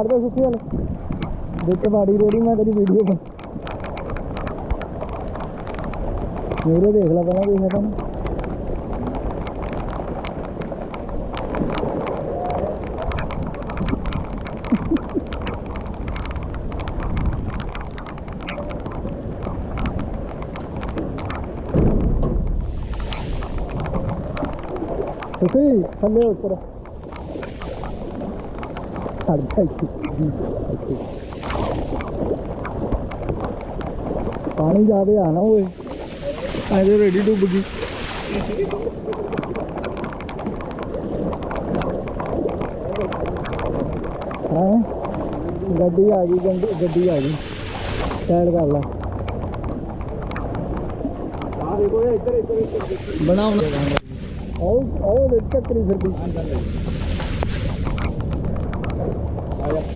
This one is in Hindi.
De que María de Vidriva is para. पानी ज़्यादा आना हुए आई रेडी डूब गई हाँ? गड्डी आ गई गड्डी आ गई। साइड कर ला। बनाओ चक्री फिर